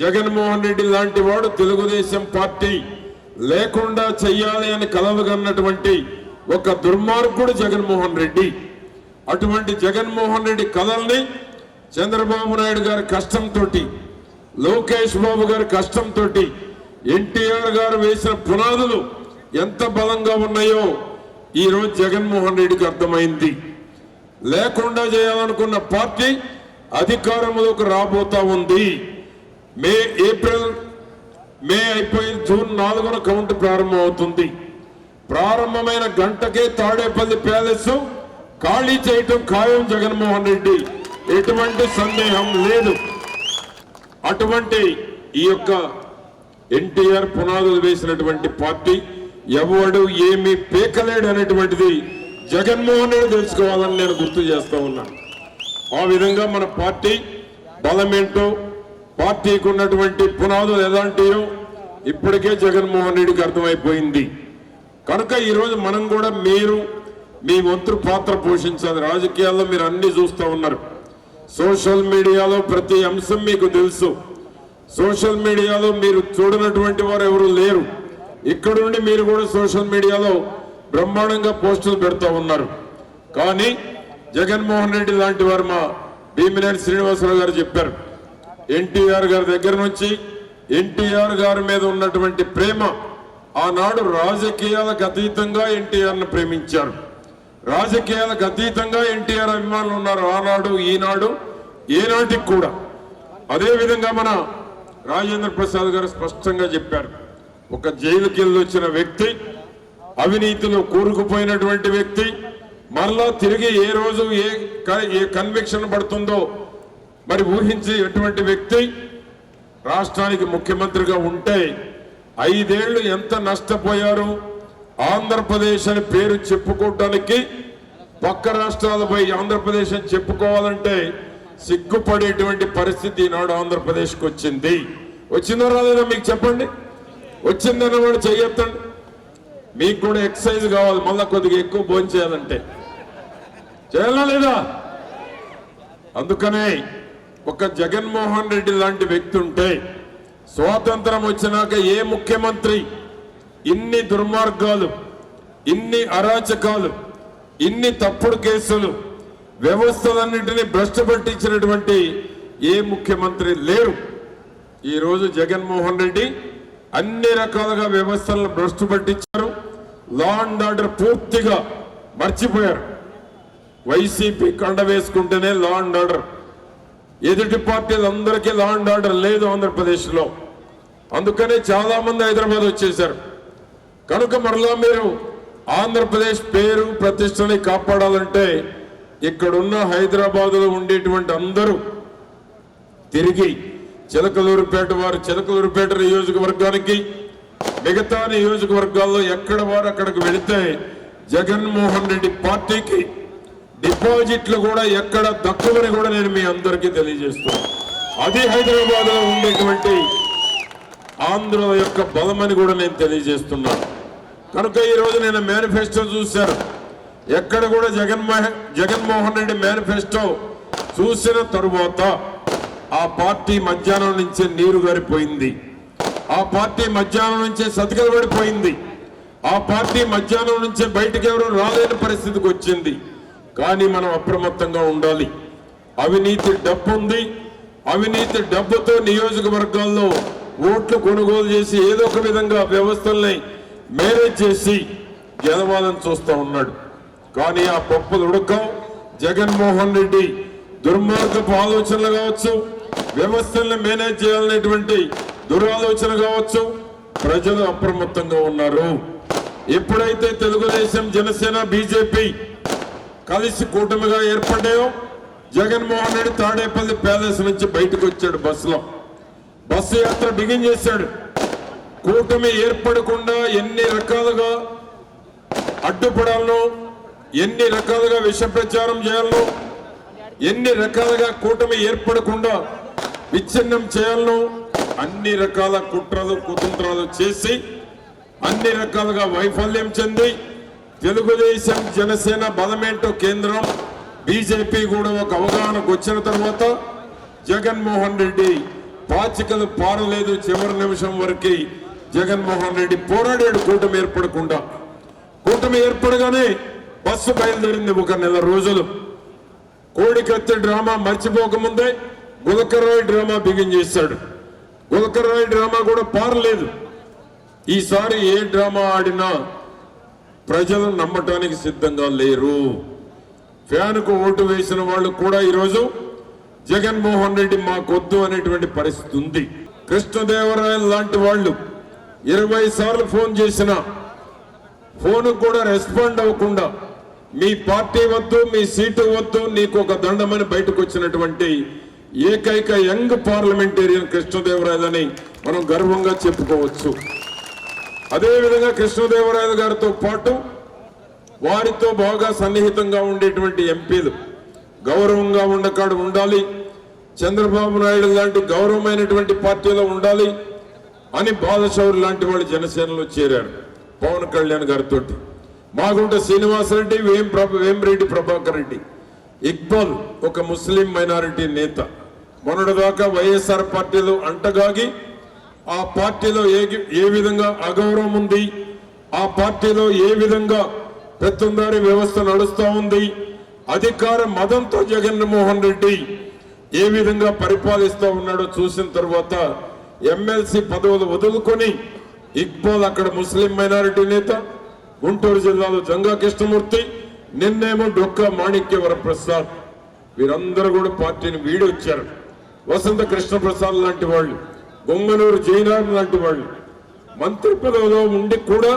జగన్మోహన్ రెడ్డి లాంటి వాడు తెలుగుదేశం పార్టీ లేకుండా చెయ్యాలి అని కలవగన్నటువంటి ఒక దుర్మార్గుడు జగన్మోహన్ రెడ్డి. అటువంటి జగన్మోహన్ రెడ్డి కథల్ని చంద్రబాబు నాయుడు గారి కష్టంతో లోకేష్ బాబు గారి కష్టంతో ఎన్టీఆర్ గారు వేసిన పునాదులు ఎంత బలంగా ఉన్నాయో ఈ రోజు జగన్మోహన్ రెడ్డికి అర్థమైంది. లేకుండా చేయాలనుకున్న పార్టీ అధికారంలోకి రాబోతా ఉంది. మే ఏప్రిల్ మే అయిపోయి జూన్ నాలుగున కౌంట్ ప్రారంభం అవుతుంది ప్రారంభమైన గంటకే తాడేపల్లి ప్యాలెస్ ఖాళీ చేయటం ఖాయం జగన్మోహన్ రెడ్డి. ఎటువంటి సందేహం లేదు. అటువంటి ఈ యొక్క ఎన్టీఆర్ పునాదులు వేసినటువంటి పార్టీ ఎవడు ఏమీ పీకలేడు అనేటువంటిది జగన్మోహన్ రెడ్డి తెలుసుకోవాలని నేను గుర్తు చేస్తా ఉన్నాను. ఆ విధంగా మన పార్టీ బలమేంటో పార్టీకి ఉన్నటువంటి పునాదులు ఎలాంటియో ఇప్పటికే జగన్మోహన్ రెడ్డికి అర్థమైపోయింది. కనుక ఈరోజు మనం కూడా మీరు మీ వంతు పాత్ర పోషించాలి. రాజకీయాల్లో మీరు అన్ని చూస్తూ ఉన్నారు. సోషల్ మీడియాలో ప్రతి అంశం మీకు తెలుసు. సోషల్ మీడియాలో మీరు చూడనటువంటి వారు ఎవరు లేరు. ఇక్కడ నుండి మీరు కూడా సోషల్ మీడియాలో బ్రహ్మాండంగా పోస్టులు పెడతా ఉన్నారు. కానీ జగన్మోహన్ రెడ్డి లాంటి వారు మా భీమినేని శ్రీనివాసరావు గారు చెప్పారు. ఎన్టీఆర్ గారి దగ్గర నుంచి ఎన్టీఆర్ గారి మీద ఉన్నటువంటి ప్రేమ ఆనాడు రాజకీయాలకు అతీతంగా ఎన్టీఆర్ను ప్రేమించారు. రాజకీయాలకు అతీతంగా ఎన్టీఆర్ అభిమానులు ఉన్నారు ఆనాడు ఈనాడు ఏనాటికి కూడా. అదేవిధంగా మన రాజేంద్ర ప్రసాద్ గారు స్పష్టంగా చెప్పారు. ఒక జైలుకి వచ్చిన వ్యక్తి అవినీతిలో కూరుకుపోయినటువంటి వ్యక్తి మరలా తిరిగి ఏ రోజు ఏ క- ఏ కన్విక్షన్ పడుతుందో మరి ఊహించి ఎటువంటి వ్యక్తి రాష్ట్రానికి ముఖ్యమంత్రిగా ఉంటే ఐదేళ్ళు ఎంత నష్టపోయారు? ఆంధ్రప్రదేశ్ అని పేరు చెప్పుకోవటానికి పక్క రాష్ట్రాలపై ఆంధ్రప్రదేశ్ అని చెప్పుకోవాలంటే సిగ్గుపడేటువంటి పరిస్థితి ఈనాడు ఆంధ్రప్రదేశ్కి వచ్చింది. వచ్చిందో రాలేదా మీకు చెప్పండి. వచ్చిందన్న వాడు చెయ్యొద్దండి మీకు కూడా ఎక్సర్సైజ్ కావాలి మళ్ళా కొద్దిగా ఎక్కువ భోజనం చేయాలంటే. చేయాలా లేదా? అందుకనే ఒక జగన్మోహన్ రెడ్డి లాంటి వ్యక్తి ఉంటే స్వాతంత్రం వచ్చినాక ఏ ముఖ్యమంత్రి ఇన్ని దుర్మార్గాలు ఇన్ని అరాచకాలు ఇన్ని తప్పుడు కేసులు వ్యవస్థలన్నింటినీ భ్రష్టు పట్టించినటువంటి ఏ ముఖ్యమంత్రి లేరు. ఈరోజు జగన్మోహన్ రెడ్డి అన్ని రకాలుగా వ్యవస్థలను భ్రష్టు పట్టించారు. లా అండ్ ఆర్డర్ పూర్తిగా మర్చిపోయారు. వైసీపీ కండ వేసుకుంటేనే లా అండ్ ఆర్డర్ ఎదుటి పార్టీలందరికీ లా అండ్ ఆర్డర్ లేదు ఆంధ్రప్రదేశ్లో. అందుకనే చాలామంది హైదరాబాద్ వచ్చేసారు కనుక మరలా మీరు ఆంధ్రప్రదేశ్ పేరు ప్రతిష్టని కాపాడాలంటే ఇక్కడున్న హైదరాబాద్లో ఉండేటువంటి అందరూ తిరిగి చిలకలూరుపేట వారు చిలకలూరుపేట నియోజకవర్గానికి మిగతా నియోజకవర్గాల్లో ఎక్కడ వారు అక్కడికి వెళితే జగన్మోహన్ రెడ్డి పార్టీకి డిపాజిట్లు కూడా ఎక్కడ తక్కువని కూడా నేను మీ అందరికీ తెలియజేస్తున్నాను. అది హైదరాబాద్లో ఉండేటువంటి ఆంధ్ర యొక్క బలమని కూడా నేను తెలియజేస్తున్నాను. కనుక ఈరోజు నేను మేనిఫెస్టో చూశాను. ఎక్కడ కూడా జగన్మోహన్ జగన్మోహన్ రెడ్డి మేనిఫెస్టో చూసిన తరువాత ఆ పార్టీ మధ్యాహ్నం నుంచే నీరు గారిపోయింది. ఆ పార్టీ మధ్యాహ్నం నుంచే సతికలబడిపోయింది ఆ పార్టీ మధ్యాహ్నం నుంచే బయటకు ఎవరు రాలేని పరిస్థితికి వచ్చింది. కానీ మనం అప్రమత్తంగా ఉండాలి. అవినీతి డబ్బు ఉంది. అవినీతి డబ్బుతో నియోజకవర్గాల్లో ఓట్లు కొనుగోలు చేసి ఏదో ఒక విధంగా వ్యవస్థల్ని మేనేజ్ చేసి గెలవాలని చూస్తూ ఉన్నాడు. కానీ ఆ పప్పులు ఉడకం జగన్మోహన్ రెడ్డి దుర్మార్గపు ఆలోచనలు కావచ్చు వ్యవస్థల్ని మేనేజ్ చేయాలనేటువంటి దురాలోచన కావచ్చు ప్రజలు అప్రమత్తంగా ఉన్నారు. ఎప్పుడైతే తెలుగుదేశం జనసేన బీజేపీ కలిసి కూటమిగా ఏర్పడ్డాయో జగన్మోహన్ రెడ్డి తాడేపల్లి ప్యాలెస్ నుంచి బయటకు వచ్చాడు బస్సులో. బస్సు యాత్ర బిగిన్ చేశాడు. కూటమి ఏర్పడకుండా ఎన్ని రకాలుగా అడ్డుపడాలను ఎన్ని రకాలుగా విష ప్రచారం చేయాలను ఎన్ని రకాలుగా కూటమి ఏర్పడకుండా విచ్ఛిన్నం చేయాలను అన్ని రకాల కుట్రలు కుతంత్రాలు చేసి అన్ని రకాలుగా వైఫల్యం చెంది తెలుగుదేశం జనసేన బలమేంటో కేంద్రం బీజేపీ కూడా ఒక అవగాహనకు వచ్చిన తర్వాత జగన్మోహన్ రెడ్డి పాచికలు పారలేదు చివరి నిమిషం వరకు జగన్మోహన్ రెడ్డి పోరాడాడు కూటమి ఏర్పడకుండా. కూటమి ఏర్పడగానే బస్సు బయలుదేరింది ఒక నెల రోజులు. కోడికత్తి డ్రామా మర్చిపోకముందే గులకరాయ్ డ్రామా బిగిన్ చేశాడు. గులకరాయి డ్రామా కూడా పారలేదు. ఈసారి ఏ డ్రామా ఆడినా ప్రజలు నమ్మటానికి సిద్ధంగా లేరు. ఫ్యాన్కు ఓటు వేసిన వాళ్ళు కూడా ఈరోజు జగన్మోహన్ రెడ్డి మాకొద్దు అనేటువంటి పరిస్థితి ఉంది. కృష్ణదేవరాయలు లాంటి వాళ్ళు ఇరవై సార్లు ఫోన్ చేసినా ఫోన్ కూడా రెస్పాండ్ అవ్వకుండా మీ పార్టీ వద్దు మీ సీటు వద్దు నీకు ఒక దండమని బయటకు వచ్చినటువంటి ఏకైక యంగ్ పార్లమెంటేరియన్ కృష్ణదేవరాయలని మనం గర్వంగా చెప్పుకోవచ్చు. అదేవిధంగా కృష్ణదేవరాయలు గారితో పాటు వారితో బాగా సన్నిహితంగా ఉండేటువంటి ఎంపీలు గౌరవంగా ఉండకాడు ఉండాలి. చంద్రబాబు నాయుడు లాంటి గౌరవమైనటువంటి పార్టీలో ఉండాలి అని బాలశౌరి లాంటి వాళ్ళు జనసేనలో చేరారు పవన్ కళ్యాణ్ గారితో మాగుంట శ్రీనివాసరెడ్డి వేం ప్రభ వేమిరెడ్డి ప్రభాకర్ రెడ్డి. ఇక్బాల్ ఒక ముస్లిం మైనారిటీ నేత. మొన్నటిదాకా వైఎస్ఆర్ పార్టీలో అంటగాగి ఆ పార్టీలో ఏ ఏ విధంగా అగౌరవం ఉంది? ఆ పార్టీలో ఏ విధంగా పెత్తందారి వ్యవస్థ నడుస్తూ ఉంది? అధికార మదంతో జగన్మోహన్ రెడ్డి ఏ విధంగా పరిపాలిస్తూ ఉన్నాడో చూసిన తర్వాత ఎమ్మెల్సీ పదవులు వదులుకొని ఇక్బాల్ అక్కడ ముస్లిం మైనారిటీ నేత గుంటూరు జిల్లాలో జంగా కృష్ణమూర్తి నిన్నేమో డొక్కా మాణిక్య వరప్రసాద్. వీరందరూ కూడా పార్టీని వీడి వచ్చారు వసంత కృష్ణప్రసాద్ లాంటి వాళ్ళు. గొంగనూరు జయరాం లాంటి వాళ్ళు. మంత్రి పదవిలో ఉండి కూడా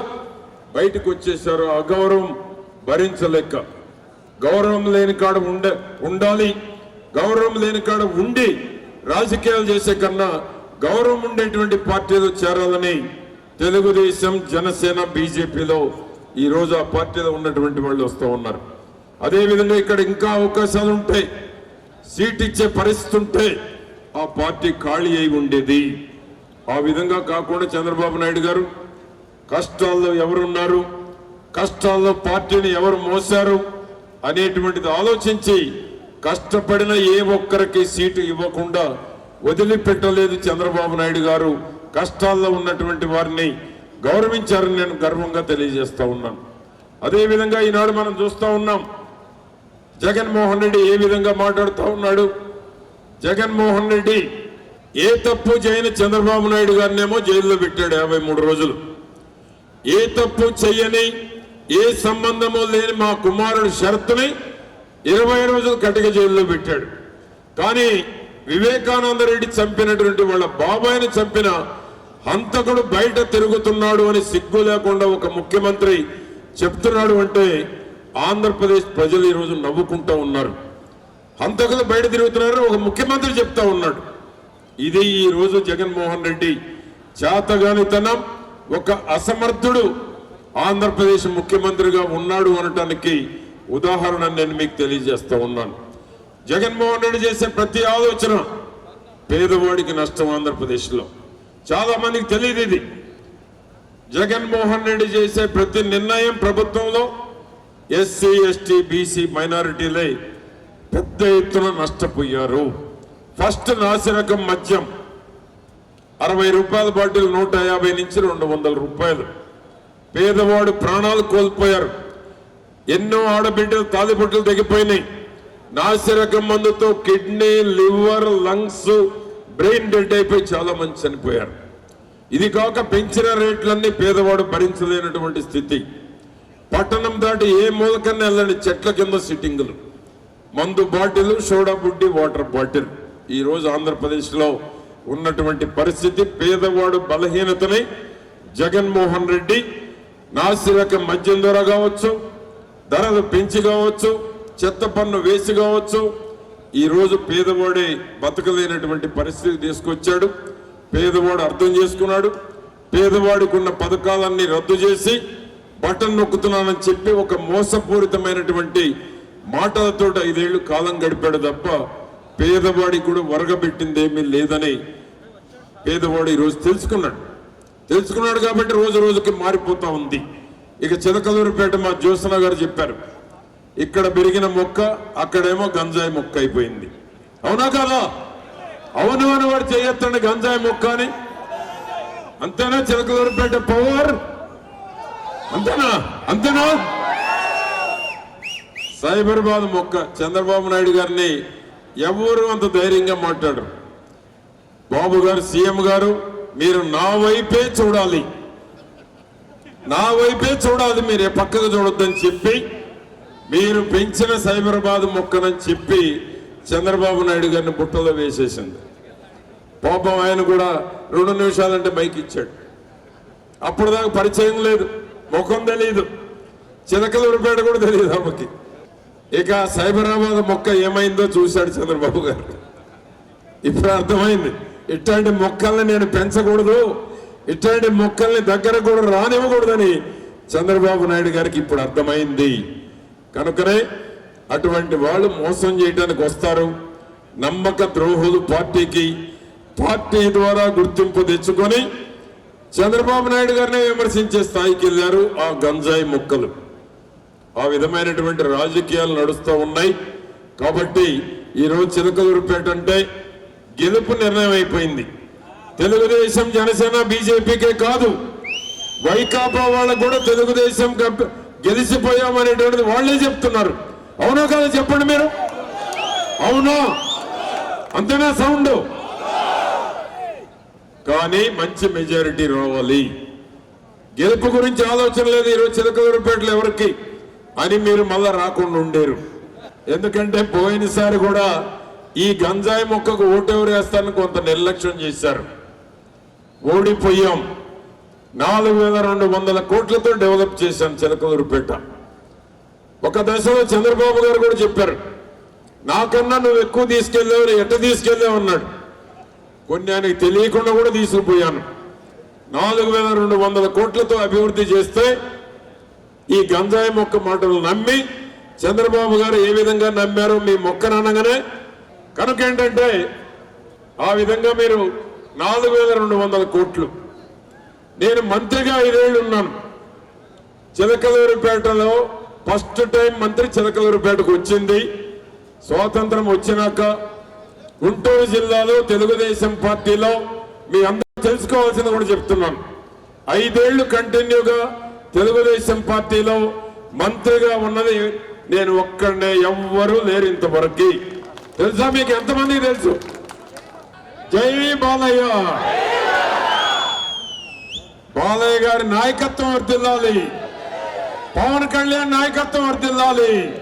బయటకు వచ్చేసారు అగౌరవం భరించలేక. గౌరవం లేని కాడ ఉండ ఉండాలి. గౌరవం లేని కాడ ఉండి రాజకీయాలు చేసే కన్నా గౌరవం ఉండేటువంటి పార్టీలో చేరాలని తెలుగుదేశం జనసేన బీజేపీలో ఈ రోజు ఆ పార్టీలో ఉన్నటువంటి వాళ్ళు వస్తూ ఉన్నారు. అదేవిధంగా ఇక్కడ ఇంకా అవకాశాలు ఉంటాయి. సీట్ ఇచ్చే పరిస్థితి ఉంటే ఆ పార్టీ ఖాళీ అయి ఉండేది. ఆ విధంగా కాకుండా చంద్రబాబు నాయుడు గారు కష్టాల్లో ఎవరున్నారు కష్టాల్లో పార్టీని ఎవరు మోసారు అనేటువంటిది ఆలోచించి కష్టపడిన ఏ ఒక్కరికి సీటు ఇవ్వకుండా వదిలిపెట్టలేదు చంద్రబాబు నాయుడు గారు. కష్టాల్లో ఉన్నటువంటి వారిని గౌరవించారని నేను గర్వంగా తెలియజేస్తా ఉన్నాను. అదేవిధంగా ఈనాడు మనం చూస్తూ ఉన్నాం జగన్మోహన్ రెడ్డి ఏ విధంగా మాట్లాడుతూ ఉన్నాడు జగన్మోహన్ రెడ్డి ఏ తప్పు చేయని చంద్రబాబు నాయుడు గారినేమో జైల్లో పెట్టాడు యాభై మూడు రోజులు. ఏ తప్పు చెయ్యని ఏ సంబంధము లేని మా కుమారుడు శరత్ని ఇరవై రోజులు కటిక జైల్లో పెట్టాడు. కానీ వివేకానంద రెడ్డి చంపినటువంటి వాళ్ళ బాబాయిని చంపిన హంతకుడు బయట తిరుగుతున్నాడు అని సిగ్గు లేకుండా ఒక ముఖ్యమంత్రి చెప్తున్నాడు అంటే ఆంధ్రప్రదేశ్ ప్రజలు ఈరోజు నవ్వుకుంటూ ఉన్నారు. హంతకులు బయట తిరుగుతున్నారని ఒక ముఖ్యమంత్రి చెప్తా ఉన్నాడు. ఇది ఈ రోజు జగన్మోహన్ రెడ్డి చేతగానితనం ఒక అసమర్థుడు ఆంధ్రప్రదేశ్ ముఖ్యమంత్రిగా ఉన్నాడు అనటానికి ఉదాహరణ నేను మీకు తెలియజేస్తా ఉన్నాను. జగన్మోహన్ రెడ్డి చేసే ప్రతి ఆలోచన పేదవాడికి నష్టం ఆంధ్రప్రదేశ్లో. చాలా మందికి తెలియదు ఇది. జగన్మోహన్ రెడ్డి చేసే ప్రతి నిర్ణయం ప్రభుత్వంలో ఎస్సీ ఎస్టీ బీసీ మైనారిటీలే పెద్ద ఎత్తున నష్టపోయారు. ఫస్ట్ నాసిరకం మద్యం అరవై రూపాయల బాటిల్ నూట యాభై నుంచి రెండు వందల రూపాయలు. పేదవాడు ప్రాణాలు కోల్పోయారు. ఎన్నో ఆడబిడ్డలు తాలిబొట్టులు తెగిపోయినాయి. నాసిరకం మందుతో kidney liver lungs brain dead అయిపోయి చాలా మంది చనిపోయారు. ఇది కాక పెంచిన రేట్లన్నీ పేదవాడు భరించలేనటువంటి స్థితి. పట్టణం దాటి ఏ మూలకన్నా వెళ్ళండి చెట్ల కింద సిట్టింగులు. మందు బాటిల్ సోడా బుడ్డి వాటర్ బాటిల్. ఈ రోజు ఆంధ్రప్రదేశ్లో ఉన్నటువంటి పరిస్థితి పేదవాడు బలహీనతని జగన్మోహన్ రెడ్డి నాసిరకం మద్యం ద్వారా కావచ్చు ధరలు పెంచి కావచ్చు చెత్త పన్ను వేసి కావచ్చు ఈరోజు పేదవాడే బతకలేనటువంటి పరిస్థితి తీసుకొచ్చాడు. పేదవాడు అర్థం చేసుకున్నాడు. పేదవాడికి ఉన్న పథకాలన్నీ రద్దు చేసి బటన్ నొక్కుతున్నానని చెప్పి ఒక మోసపూరితమైనటువంటి మాటలతో ఐదేళ్ళు కాలం గడిపాడు తప్ప పేదవాడికి కూడా వరగబెట్టింది ఏమీ లేదని పేదవాడు ఈరోజు తెలుసుకున్నాడు. తెలుసుకున్నాడు కాబట్టి రోజు రోజుకి మారిపోతా ఉంది. ఇక చిలకలూరుపేట మా జ్యోత్సన గారు చెప్పారు ఇక్కడ పెరిగిన మొక్క అక్కడేమో గంజాయి మొక్క అయిపోయింది. అవునా కాదా? అవును అని వాడు చేయొత్తండి గంజాయి మొక్క అని. అంతేనా చిలకలూరుపేట పవర్? అంతేనా? అంతేనా? సైబరాబాద్ మొక్క చంద్రబాబు నాయుడు గారిని ఎవరు అంత ధైర్యంగా మాట్లాడరు. బాబు గారు సీఎం గారు మీరు నా వైపే చూడాలి. నా వైపే చూడాలి మీరు ఏ పక్కకు చూడొద్దని చెప్పి మీరు పెంచిన సైబరాబాద్ మొక్కనని చెప్పి చంద్రబాబు నాయుడు గారిని బుట్టలో వేసేసింది. పాపం ఆయన కూడా రెండు నిమిషాలంటే మైక్ ఇచ్చాడు. అప్పుడు దాకా పరిచయం లేదు ముఖం తెలియదు చిలకలూరుపేట కూడా తెలియదు ఆమెకి. ఇక సైబరాబాద్ మొక్క ఏమైందో చూశాడు చంద్రబాబు గారు. ఇప్పుడు అర్థమైంది. ఇట్లాంటి మొక్కల్ని నేను పెంచకూడదు ఇట్లాంటి మొక్కల్ని దగ్గర కూడా రానివ్వకూడదని చంద్రబాబు నాయుడు గారికి ఇప్పుడు అర్థమైంది. కనుకనే అటువంటి వాళ్ళు మోసం చేయడానికి వస్తారు. నమ్మక ద్రోహులు పార్టీకి పార్టీ ద్వారా గుర్తింపు తెచ్చుకొని చంద్రబాబు నాయుడు గారిని విమర్శించే స్థాయికి వెళ్ళారు ఆ గంజాయి మొక్కలు. ఆ విధమైనటువంటి రాజకీయాలు నడుస్తూ ఉన్నాయి. కాబట్టి ఈరోజు చిలకలూరుపేట అంటే గెలుపు నిర్ణయం అయిపోయింది. తెలుగుదేశం జనసేన బీజేపీకే కాదు. వైకాపా వాళ్ళకు కూడా తెలుగుదేశం గెలిచిపోయామనేటువంటిది వాళ్ళే చెప్తున్నారు. అవునో కదా చెప్పండి మీరు? అవునా? అంతేనా సౌండ్? కానీ మంచి మెజారిటీ రావాలి. గెలుపు గురించి ఆలోచన లేదు ఈరోజు చిలకలూరుపేటలో ఎవరికి? అని మీరు మళ్ళా రాకుండా ఉండేరు. ఎందుకంటే పోయినసారి కూడా ఈ గంజాయి మొక్కకు ఓటెవరు వేస్తారని కొంత నిర్లక్ష్యం చేశారు. ఓడిపోయాం. నాలుగు వేల రెండు వందల కోట్లతో డెవలప్ చేశాం చిలకలూరుపేట. ఒక దశలో చంద్రబాబు గారు కూడా చెప్పారు నాకన్నా నువ్వు ఎక్కువ తీసుకెళ్ళావు ఎట్ట తీసుకెళ్ళావు అన్నాడు. కొన్ని ఆయనకి తెలియకుండా కూడా తీసుకుపోయాను. నాలుగు వేల రెండు వందల కోట్లతో అభివృద్ధి చేస్తే ఈ గంజాయి మొక్క మాటలు నమ్మి చంద్రబాబు గారు ఏ విధంగా నమ్మారో మీ మొక్కను అనగానే కనుక ఏంటంటే ఆ విధంగా మీరు నాలుగు వేల రెండు వందల కోట్లు. నేను మంత్రిగా ఐదేళ్ళు ఉన్నాను. చిలకలూరుపేటలో ఫస్ట్ టైం మంత్రి చిలకలూరుపేటకు వచ్చింది. స్వాతంత్రం వచ్చినాక గుంటూరు జిల్లాలో తెలుగుదేశం పార్టీలో మీ అందరూ తెలుసుకోవాల్సింది కూడా చెప్తున్నాను. ఐదేళ్ళు కంటిన్యూగా తెలుగుదేశం పార్టీలో మంత్రిగా ఉన్నది నేను ఒక్కడే ఎవ్వరూ లేరు ఇంతవరకు. తెలుసా మీకు ఎంతమందికి తెలుసు? జై బాలయ్య. బాలయ్య గారి నాయకత్వం వర్దిల్లాలి పవన్ కళ్యాణ్ నాయకత్వం వర్దిల్లాలి